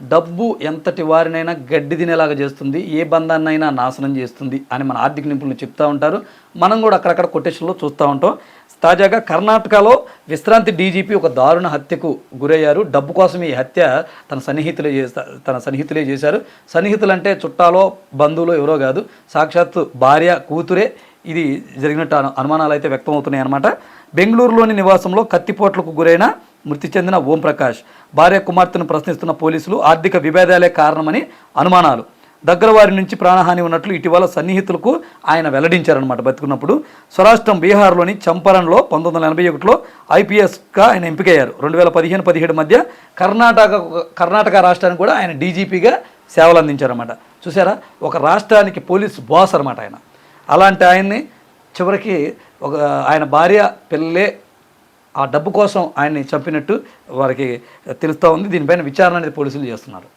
డబ్బు ఎంతటి వారినైనా గడ్డి తినేలాగా చేస్తుంది ఏ బంధాన్నైనా నాశనం చేస్తుంది అని మన ఆర్థిక నిపుణులు చెప్తూ ఉంటారు. మనం కూడా అక్కడక్కడ కొటేషన్లో చూస్తూ ఉంటాం. తాజాగా కర్ణాటకలో విశ్రాంతి డీజీపీ ఒక దారుణ హత్యకు గురయ్యారు. డబ్బు కోసం ఈ హత్య తన సన్నిహితులే చేస్తా తన సన్నిహితులే చేశారు. సన్నిహితులు అంటే చుట్టాలో బంధువులు ఎవరో కాదు సాక్షాత్తు భార్య కూతురే. ఇది జరిగినట్టు అనుమానాలు అయితే వ్యక్తమవుతున్నాయి అన్నమాట బెంగళూరులోని నివాసంలో కత్తిపోట్లకు గురైన మృతి చెందిన ఓంప్రకాష్ భార్య కుమార్తెను ప్రశ్నిస్తున్న పోలీసులు ఆర్థిక విభేదాలే కారణమని అనుమానాలు. దగ్గర వారి నుంచి ప్రాణహాని ఉన్నట్లు ఇటీవల సన్నిహితులకు ఆయన వెల్లడించారనమాట బతుకున్నప్పుడు స్వరాష్ట్రం బీహార్లోని చంపరణలో పంతొమ్మిది వందల ఎనభై ఒకటిలో ఐపీఎస్గా ఆయన ఎంపికయ్యారు. రెండు వేల పదిహేను పదిహేడు మధ్య కర్ణాటక కర్ణాటక రాష్ట్రానికి కూడా ఆయన డీజీపీగా సేవలు అందించారన్నమాట చూసారా ఒక రాష్ట్రానికి పోలీస్ బాస్ అనమాట ఆయన. అలాంటి ఆయన్ని చివరికి ఒక ఆయన భార్య పిల్లలే ఆ డబ్బు కోసం ఆయన్ని చంపినట్టు వారికి తెలుస్తూ ఉంది. దీనిపైన విచారణ అనేది పోలీసులు చేస్తున్నారు.